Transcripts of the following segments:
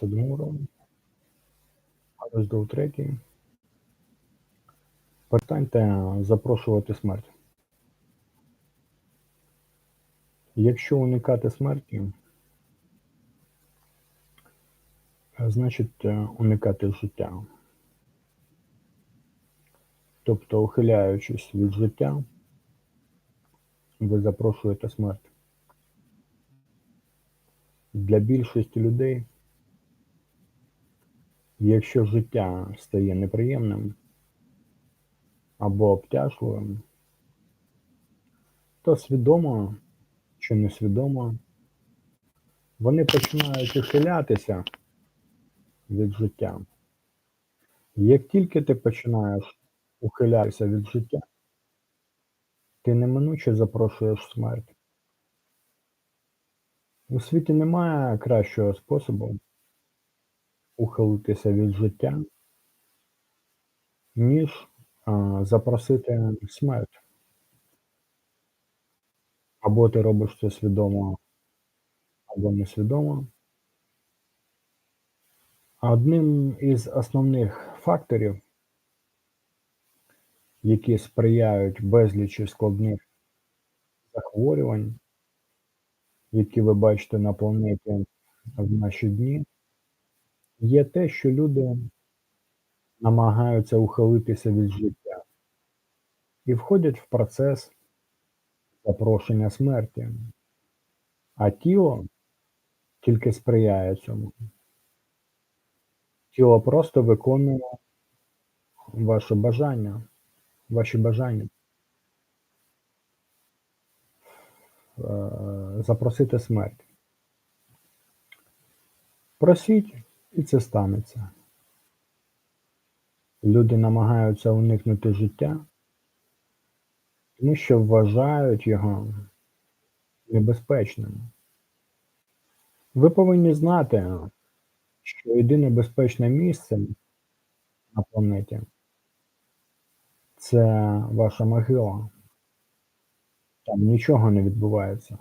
Сидмуром. Розділ третій. Перестаньте запрошувати смерть. Якщо уникати смерті, значить е, уникати життя. Тобто, ухиляючись від життя, ви запрошуєте смерть. Для більшості людей, якщо життя стає неприємним або обтяжливим, то свідомо чи несвідомо вони починають ухилятися від життя. Як тільки ти починаєш ухилятися від життя, ти неминуче запрошуєш смерть. У світі немає кращого способу ухилитися від життя, ніж а, запросити смерть. Або ти робиш це свідомо, або несвідомо. Одним із основних факторів, які сприяють безлічі складних захворювань, які ви бачите на планеті в наші дні, є те, що люди намагаються ухилитися від життя і входять в процес запрошення смерті, а тіло тільки сприяє цьому. Тіло просто виконує ваше бажання, ваші бажання. Е, Запросити смерть. Просіть, і це станеться. Люди намагаються уникнути життя, тому що вважають його небезпечним. Ви повинні знати, що єдине безпечне місце на планеті це ваша могила. Там нічого не відбувається.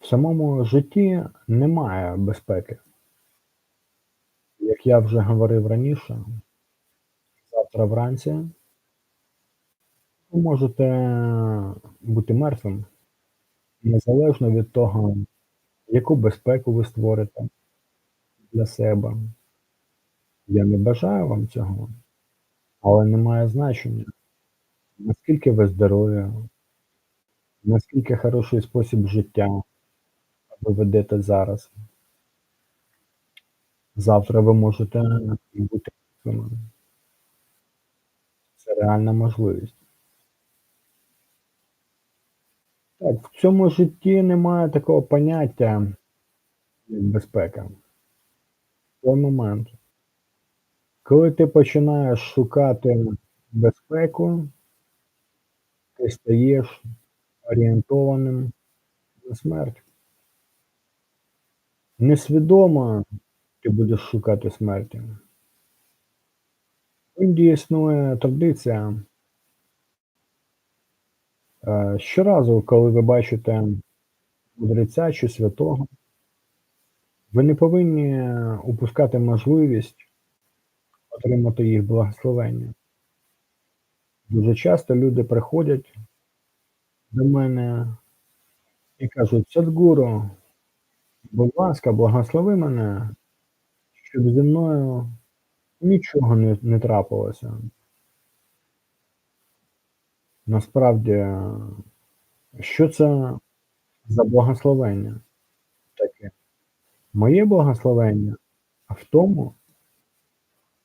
В самому житті немає безпеки. Як я вже говорив раніше, завтра вранці ви можете бути мертвим незалежно від того, яку безпеку ви створите для себе. Я не бажаю вам цього, але не має значення, наскільки ви здорові, наскільки хороший спосіб життя ви ведете зараз. Завтра ви можете бути мертвими. Це реальна можливість. Так, в цьому житті немає такого поняття, як безпека. Той момент, коли ти починаєш шукати безпеку, ти стаєш орієнтованим на смерть. Несвідомо ти будеш шукати смерті. В Індії існує традиція. Е, Щоразу, коли ви бачите мудреця чи святого, ви не повинні упускати можливість отримати їх благословення. Дуже часто люди приходять до мене і кажуть, Садгуру, будь ласка, благослови мене, щоб зі мною нічого не, не трапилося. Насправді, що це за благословення таке? Моє благословення в тому,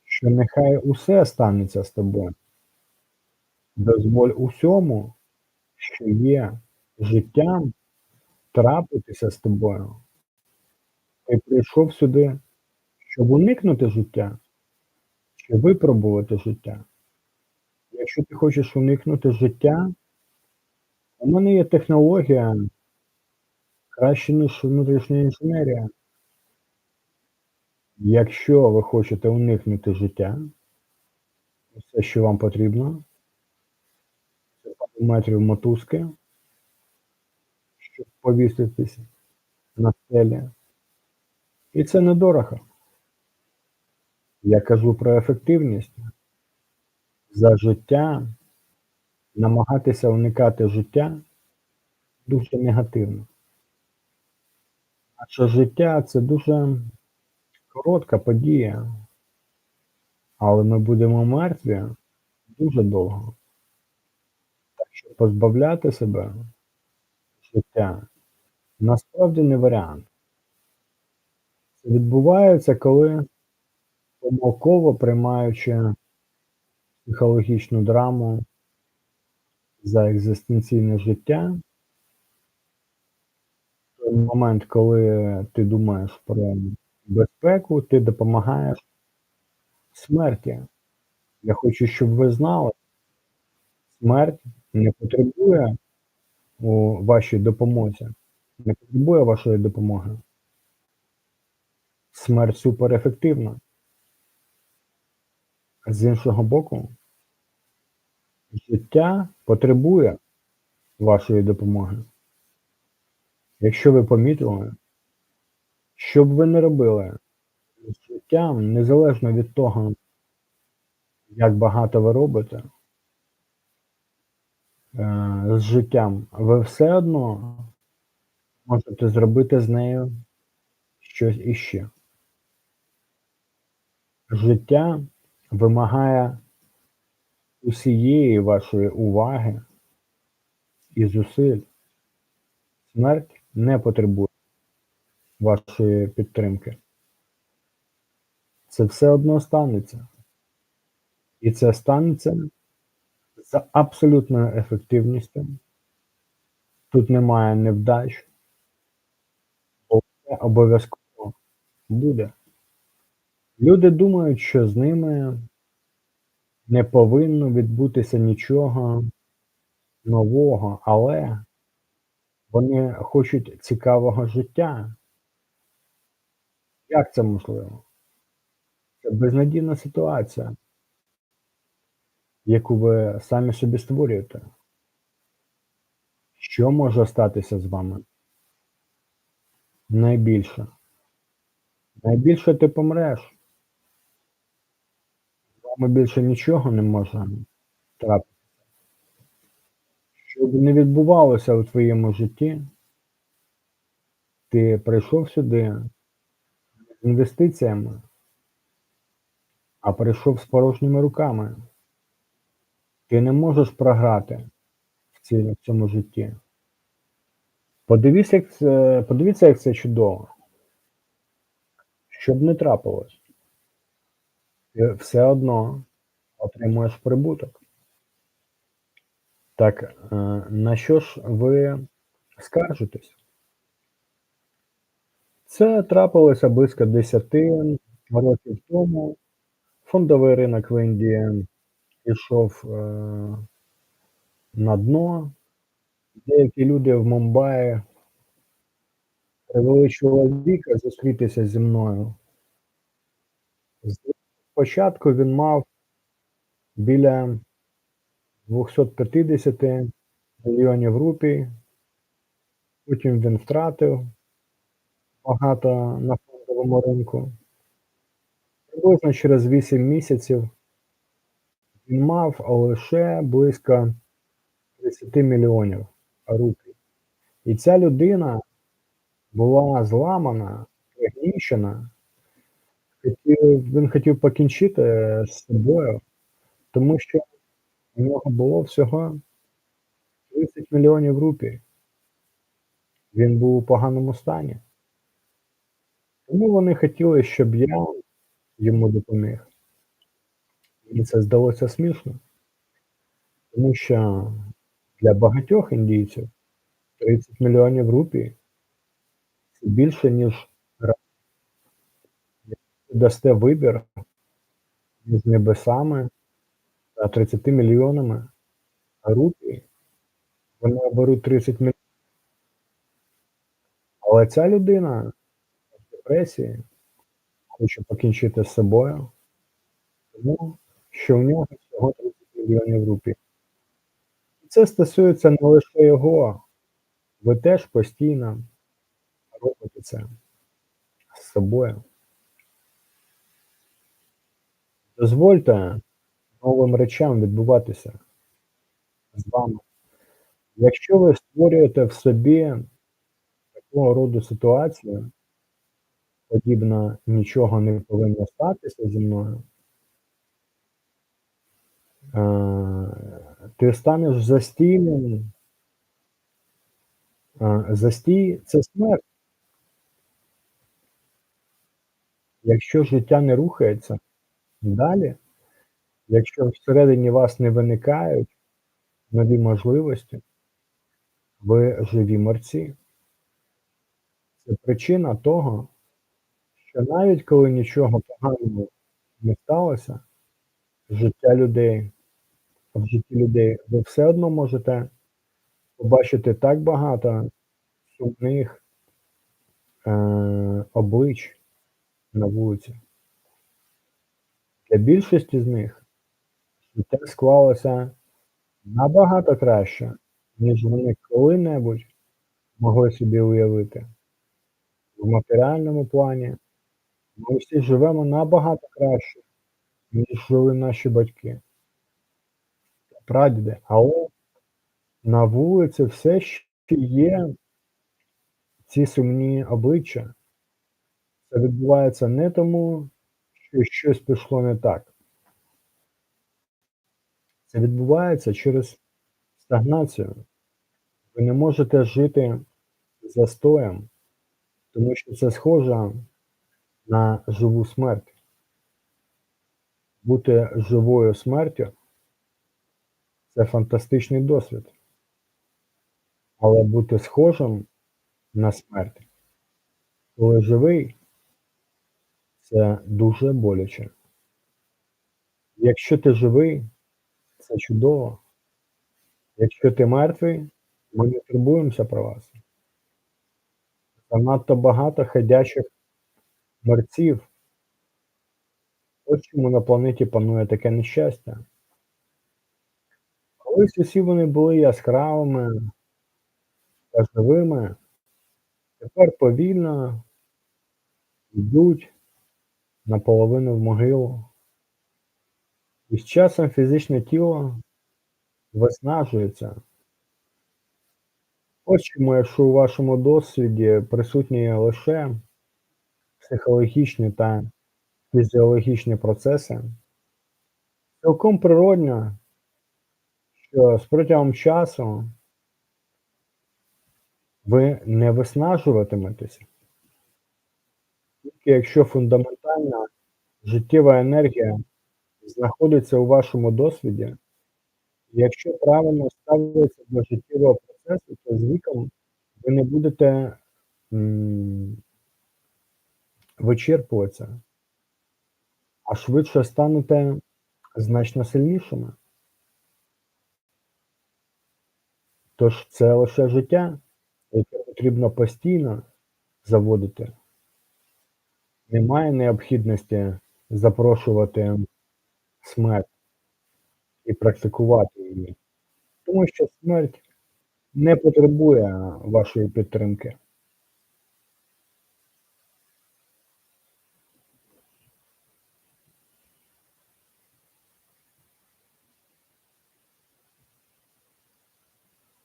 що нехай усе станеться з тобою. Дозволь усьому, що є життям, трапитися з тобою. Ти прийшов сюди, щоб уникнути життя, чи випробувати життя. Якщо ти хочеш уникнути життя, у мене є технологія краще, ніж внутрішня інженерія. Якщо ви хочете уникнути життя, все, що вам потрібно, це пару метрів мотузки, щоб повіситись на стелі, І це недорого. Я кажу про ефективність. За життя намагатися уникати життя дуже негативно. Адже життя це дуже коротка подія, але ми будемо мертві дуже довго. Так що позбавляти себе життя насправді не варіант. Відбувається, коли помилково приймаючи психологічну драму за екзистенційне життя, в момент, коли ти думаєш про безпеку, ти допомагаєш смерті. Я хочу, щоб ви знали, смерть не потребує у вашій допомозі, не потребує вашої допомоги. Смерть суперефективна. З іншого боку, життя потребує вашої допомоги. Якщо ви помітили, що б ви не робили з життям, незалежно від того, як багато ви робите, е, з життям, ви все одно можете зробити з нею щось іще. Життя вимагає усієї вашої уваги і зусиль. Смерть не потребує вашої підтримки. Це все одно станеться. І це станеться з абсолютною ефективністю. Тут немає невдач, бо це обов'язково буде. Люди думають, що з ними не повинно відбутися нічого нового, але вони хочуть цікавого життя. Як це можливо? Це безнадійна ситуація, яку ви самі собі створюєте. Що може статися з вами? Найбільше. Найбільше ти помреш. З більше нічого не може трапитися. Що б не відбувалося у твоєму житті, ти прийшов сюди з інвестиціями, а прийшов з порожніми руками. Ти не можеш програти в цьому житті. Подивіться, як це, подивіться, як це чудово. Щоб не трапилось, ти все одно отримуєш прибуток. Так, е, на що ж ви скаржитесь? Це трапилося близько 10 років тому. Фондовий ринок в Індії пішов е, на дно. Деякі люди в Мумбаї привели чоловіка зустрітися зі мною. Спочатку він мав біля 250 мільйонів рупій, потім він втратив багато на фондовому ринку. Приблизно через 8 місяців він мав лише близько 30 мільйонів рупій. І ця людина була зламана, пригнічена. Хотів, він хотів покінчити з собою, тому що у нього було всього 30 мільйонів рупій. Він був у поганому стані. Тому вони хотіли, щоб я йому допоміг. Мені це здалося смішно, тому що для багатьох індійців 30 мільйонів рупій це більше, ніж дасте вибір між небесами та 30 мільйонами рупій, вони оберуть 30 мільйонів. Але ця людина в депресії хоче покінчити з собою, тому що в нього всього 30 мільйонів рупій. І це стосується не лише його, ви теж постійно робите це з собою. Дозвольте новим речам відбуватися з вами. Якщо ви створюєте в собі такого роду ситуацію подібно "нічого не повинно статися зі мною" е, ти станеш застійним. А, застій- це смерть. Якщо життя не рухається далі, якщо всередині вас не виникають нові можливості ви живі мерці. Це причина того, що навіть коли нічого поганого не сталося життя людей в житті людей, ви все одно можете побачити так багато сумних, е, облич на вулиці. Для більшості з них життя склалося набагато краще, ніж вони коли-небудь могли собі уявити. В матеріальному плані ми всі живемо набагато краще, ніж жили наші батьки прадіди, але на вулиці все ще є ці сумні обличчя. Це відбувається не тому, що щось пішло не так. Це відбувається через стагнацію. Ви не можете жити застоєм, тому що це схоже на живу смерть. Бути живою смертю це фантастичний досвід. Але бути схожим на смерть, коли живий це дуже боляче. Якщо ти живий, це чудово. Якщо ти мертвий, ми не турбуємося про вас. Занадто багато ходячих мерців. Ось чому на планеті панує таке нещастя. Колись усі вони були яскравими та живими, тепер повільно йдуть наполовину в могилу. І з часом фізичне тіло виснажується. Чому, якщо у вашому досвіді присутні лише психологічні та фізіологічні процеси, цілком природно, що з протягом часу ви не виснажуватиметеся. Тільки якщо фундаментальна життєва енергія знаходиться у вашому досвіді, якщо правильно ставитися до життєвого процесу, то з віком ви не будете вичерпуватися, а швидше станете значно сильнішими. Тож це лише життя, яке потрібно постійно заводити. Немає необхідності запрошувати смерть і практикувати її, тому що смерть не потребує вашої підтримки.